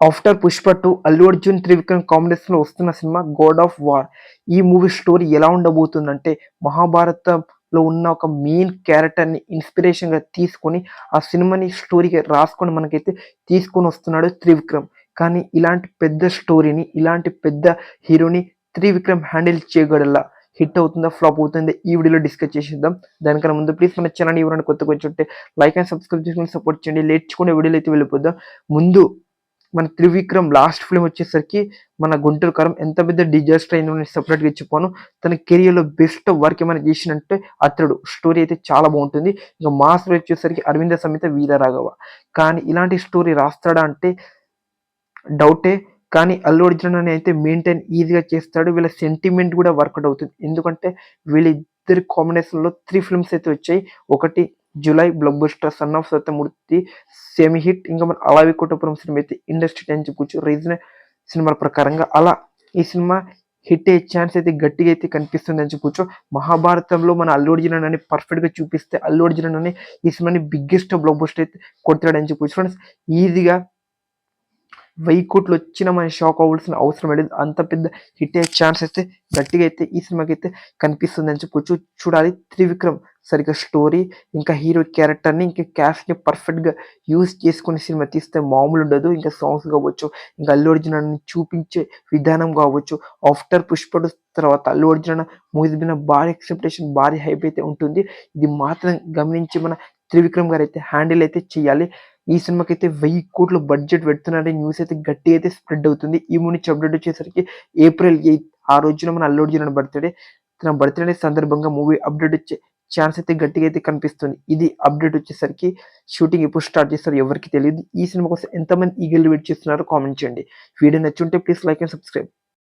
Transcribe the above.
After Pushpa two Allu Arjun Trivikram కాంబినేషన్లో వస్తున్న సినిమా గోడ్ ఆఫ్ వార్. ఈ మూవీ స్టోరీ ఎలా ఉండబోతుందంటే మహాభారతంలో ఉన్న ఒక మెయిన్ క్యారెక్టర్ని ఇన్స్పిరేషన్గా తీసుకొని ఆ సినిమాని స్టోరీగా రాసుకొని మనకైతే తీసుకొని వస్తున్నాడు త్రివిక్రమ్. కానీ ఇలాంటి పెద్ద స్టోరీని ఇలాంటి పెద్ద హీరోని త్రివిక్రమ్ హ్యాండిల్ చేయగలలా? హిట్ అవుతుందా ఫ్లాప్ అవుతుందా? ఈ వీడియోలో డిస్కస్ చేసేద్దాం. దానికన్నా ముందు ప్లీజ్ మన ఛానల్ ఎవరైనా కొత్తగా వచ్చి ఉంటే లైక్ అండ్ సబ్స్క్రైబ్ చేసుకుని సపోర్ట్ చేయండి. లేచుకునే వీడియోలు అయితే వెళ్ళిపోద్దాం ముందు మన త్రివిక్రమ్ లాస్ట్ ఫిల్మ్ వచ్చేసరికి మన గుంటూరు కరం ఎంత పెద్ద డిజాస్టర్ అయిందో నేను సపరేట్గా చెప్పాను. తన కెరియర్లో బెస్ట్ వర్క్ ఏమైనా చేసినంటే అతడు. స్టోరీ అయితే చాలా బాగుంటుంది. ఇంకా మాస్టర్ వచ్చేసరికి అరవింద సమేత వీరరాఘవ. కానీ ఇలాంటి స్టోరీ రాస్తాడా అంటే డౌటే కానీ అల్లు అర్జున్ అని అయితే మెయింటైన్ ఈజీగా చేస్తాడు. వీళ్ళ సెంటిమెంట్ కూడా వర్కౌట్ అవుతుంది. ఎందుకంటే వీళ్ళిద్దరి కాంబినేషన్లో త్రీ ఫిల్మ్స్ అయితే వచ్చాయి. ఒకటి July blockbuster son of Satyamurthy semi hit ఇంకా మన అలావి కుటుంబం సినిమా అయితే ఇండస్ట్రీ అని చెప్పుకోవచ్చు. రీజన్ సినిమాల ప్రకారంగా అలా ఈ సినిమా హిట్ అయ్యే ఛాన్స్ అయితే గట్టిగా అయితే కనిపిస్తుంది అని చెప్పొచ్చు మహాభారతంలో మన అల్లు అర్జున్ అని పర్ఫెక్ట్గా చూపిస్తే అల్లు అర్జున్ అని ఈ సినిమాని బిగ్గెస్ట్ బ్లాక్ బస్టర్ అయితే కొడుతున్నాడు అని చెప్పొచ్చు ఫ్రెండ్స్ ఈజీగా వెయ్యి కోట్లు వచ్చినా మనం షాక్ అవ్వాల్సిన అవసరం లేదు. అంత పెద్ద హిట్ అయ్యే ఛాన్స్ అయితే గట్టిగా అయితే ఈ సినిమాకి అయితే కనిపిస్తుంది అని చెప్పొచ్చు చూడాలి త్రివిక్రమ్ సరిగ్గా స్టోరీ ఇంకా హీరో క్యారెక్టర్ని ఇంకా క్యాస్ట్ని పర్ఫెక్ట్గా యూజ్ చేసుకునే సినిమా తీస్తే మామూలు ఉండదు. ఇంకా సాంగ్స్ కావచ్చు ఇంకా అల్లు అర్జున్ చూపించే విధానం కావచ్చు. ఆఫ్టర్ పుష్ప తర్వాత అల్లు అర్జున్ మూవీస్ మీద భారీ ఎక్స్పెక్టేషన్ భారీ హైప్ అయితే ఉంటుంది. ఇది మాత్రం గమనించి మన త్రివిక్రమ్ గారు అయితే హ్యాండిల్ అయితే చేయాలి. ఈ సినిమాకి అయితే వెయ్యి కోట్లు బడ్జెట్ పెడుతున్నారని న్యూస్ అయితే గట్టి అయితే స్ప్రెడ్ అవుతుంది. ఈ మూడు అప్డేట్ వచ్చేసరికి ఏప్రిల్ ఎయిత్ ఆ రోజున మన అల్లు అర్జున్ బర్త్డే తన బర్త్డే సందర్భంగా మూవీ అప్డేట్ వచ్చే ఛాన్స్ అయితే గట్టిగా అయితే కనిపిస్తుంది. ఇది అప్డేట్ వచ్చేసరికి షూటింగ్ ఎప్పుడు స్టార్ట్ చేస్తారో ఎవరికి తెలియదు. ఈ సినిమా కోసం ఎంతమంది ఈగల్ వెయిట్ చేస్తున్నారో కామెంట్ చేయండి. వీడియో నచ్చుంటే ప్లీజ్ లైక్ అండ్ సబ్స్క్రైబ్